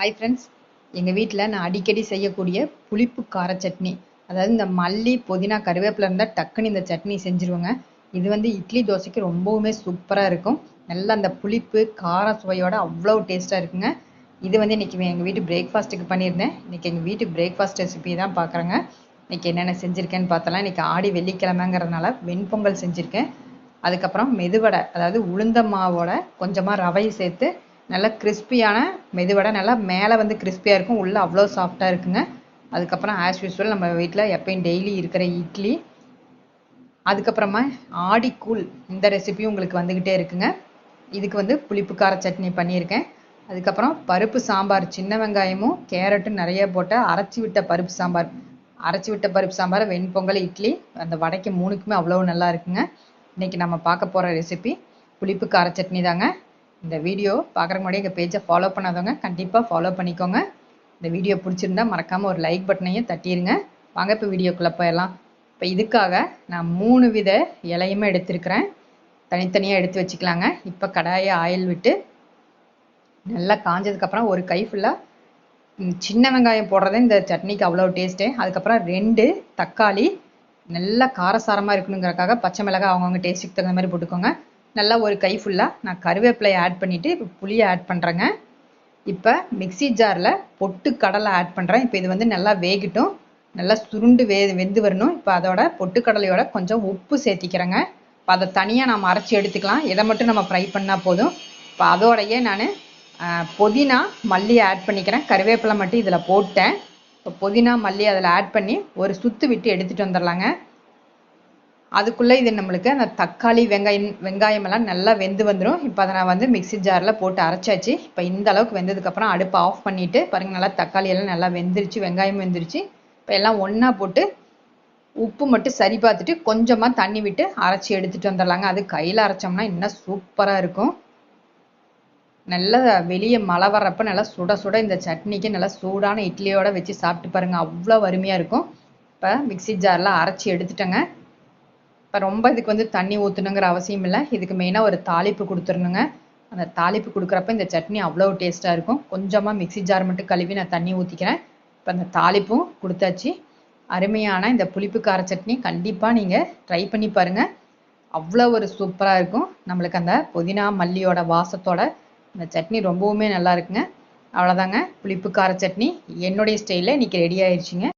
Hi friends எங்கள் வீட்டில் நான் அடிக்கடி செய்யக்கூடிய புளிப்பு கார சட்னி. அதாவது இந்த மல்லி புதினா கருவேப்பிலை இருந்தால் டக்குன்னு இந்த சட்னி செஞ்சுருவோங்க. இது வந்து இட்லி தோசைக்கு ரொம்பவுமே சூப்பராக இருக்கும். நல்லா அந்த புளிப்பு கார சுவையோட அவ்வளோ டேஸ்ட்டாக இருக்குங்க. இது வந்து இன்றைக்கி எங்கள் வீட்டு பிரேக்ஃபாஸ்ட்டுக்கு பண்ணியிருந்தேன். இன்றைக்கி எங்கள் வீட்டு பிரேக்ஃபாஸ்ட் ரெசிபி தான் பார்க்குறேங்க இன்றைக்கி என்னென்ன செஞ்சுருக்கேன்னு பார்த்தலாம் இன்றைக்கி ஆடி வெள்ளிக்கிழமைங்கிறதுனால வெண்பொங்கல் செஞ்சுருக்கேன். அதுக்கப்புறம் மெதுவடை அதாவது உளுந்த மாவோட கொஞ்சமாக ரவை சேர்த்து நல்லா கிறிஸ்பியான மெதுவடை நல்லா மேலே வந்து கிறிஸ்பியாக இருக்கும். உள்ளே அவ்வளோ சாஃப்டாக இருக்குங்க. அதுக்கப்புறம் ஆஸ் யூஸ்வல் நம்ம வீட்டில் எப்பயும் டெய்லி இருக்கிற இட்லி. அதுக்கப்புறமா ஆடிக்கூழ் இந்த ரெசிபியும் உங்களுக்கு வந்துக்கிட்டே இருக்குங்க. இதுக்கு வந்து புளிப்பு கார சட்னி பண்ணியிருக்கேன். அதுக்கப்புறம் பருப்பு சாம்பார் சின்ன வெங்காயமும் கேரட்டும் நிறைய போட்டு அரைச்சி விட்ட பருப்பு சாம்பார். அரைச்சி விட்ட பருப்பு சாம்பார் வெண்பொங்கல் இட்லி. அந்த வடைக்கு மூணுக்குமே அவ்வளோ நல்லா இருக்குங்க. இன்றைக்கி நம்ம பார்க்க போகிற ரெசிபி புளிப்பு கார சட்னி தாங்க. இந்த வீடியோ பார்க்குறக்கு முன்னாடி எங்கள் பேஜை ஃபாலோ பண்ணாதவங்க கண்டிப்பாக ஃபாலோ பண்ணிக்கோங்க. இந்த வீடியோ பிடிச்சிருந்தா மறக்காமல் ஒரு லைக் பட்டனையும் தட்டிடுங்க வாங்க இப்போ வீடியோக்குள்ளே போயிடலாம். இப்போ இதுக்காக நான் மூணு வித இலையுமே எடுத்திருக்கிறேன். தனித்தனியாக எடுத்து வச்சுக்கலாங்க. இப்போ கடாயை ஆயில் விட்டு நல்லா காஞ்சதுக்கப்புறம் ஒரு கை ஃபுல்லாக சின்ன வெங்காயம் போடுறது இந்த சட்னிக்கு அவ்வளோ டேஸ்ட்டு அதுக்கப்புறம் ரெண்டு தக்காளி. நல்லா காரசாரமாக இருக்கணுங்கிறக்காக பச்சை மிளகாய் அவங்கவுங்க டேஸ்ட்டுக்கு தகுந்த மாதிரி போட்டுக்கோங்க. நல்லா ஒரு கை ஃபுல்லாக நான் கருவேப்பிலையை ஆட் பண்ணிவிட்டு இப்போ புளியை ஆட் பண்ணுறேங்க இப்போ மிக்சி ஜாரில் பொட்டு கடலை ஆட் பண்ணுறேன் இப்போ இது வந்து நல்லா வேகட்டும். நல்லா சுருண்டு வே வெந்து வரணும். இப்போ அதோட பொட்டுக்கடலையோட கொஞ்சம் உப்பு சேர்த்திக்கிறேங்க. இப்போ அதை தனியாக நம்ம அரைச்சி எடுத்துக்கலாம். இதை மட்டும் நம்ம ஃப்ரை பண்ணால் போதும். இப்போ அதோடையே நான் புதினா மல்லி ஆட் பண்ணிக்கிறேன். கருவேப்பிலை மட்டும் இதில் போட்டேன். இப்போ புதினா மல்லி அதில் ஆட் பண்ணி ஒரு சுத்து விட்டு எடுத்துகிட்டு வந்துடலாங்க. அதுக்குள்ளே இது நம்மளுக்கு அந்த தக்காளி வெங்காயம் வெங்காயம் எல்லாம் நல்லா வெந்து வந்துடும் இப்போ அதை நான் வந்து மிக்சி ஜாரில் போட்டு அரைச்சாச்சு. இப்போ இந்த அளவுக்கு வெந்ததுக்கப்புறம் அடுப்பை ஆஃப் பண்ணிவிட்டு பாருங்கள் நல்லா தக்காளி எல்லாம் நல்லா வெந்துருச்சு வெங்காயம் வெந்துருச்சு. இப்போ எல்லாம் ஒன்றா போட்டு உப்பு மட்டும் சரி பார்த்துட்டு கொஞ்சமாக தண்ணி விட்டு அரைச்சி எடுத்துகிட்டு வந்துடலாங்க. அது கையில் அரைச்சோம்னா இன்னும் சூப்பராக இருக்கும். நல்லா வெளியே மழை வர்றப்ப நல்லா சுட சுட இந்த சட்னிக்கு நல்லா சூடான இட்லியோட வச்சு சாப்பிட்டு பாருங்கள் அவ்வளோ அருமையாக இருக்கும். இப்போ மிக்சி ஜாரில் அரைச்சி எடுத்துட்டேங்க. இப்போ ரொம்ப இதுக்கு வந்து தண்ணி ஊற்றணுங்கிற அவசியம் இல்லை. இதுக்கு மெயினாக ஒரு தாளிப்பு கொடுத்துடணுங்க. அந்த தாளிப்பு கொடுக்குறப்ப இந்த சட்னி அவ்வளோ டேஸ்ட்டாக இருக்கும். கொஞ்சமாக மிக்சி ஜார் மட்டும் கழுவி நான் தண்ணி ஊற்றிக்கிறேன் இப்போ அந்த தாளிப்பும் கொடுத்தாச்சு. அருமையான இந்த புளிப்பு கார சட்னி கண்டிப்பாக நீங்கள் ட்ரை பண்ணி பாருங்கள் அவ்வளோ ஒரு சூப்பராக இருக்கும். நம்மளுக்கு அந்த புதினா மல்லியோட வாசத்தோட இந்த சட்னி ரொம்பவுமே நல்லா இருக்குங்க. அவ்வளோதாங்க புளிப்பு கார சட்னி என்னுடைய ஸ்டைலில் இன்றைக்கி ரெடி ஆயிடுச்சுங்க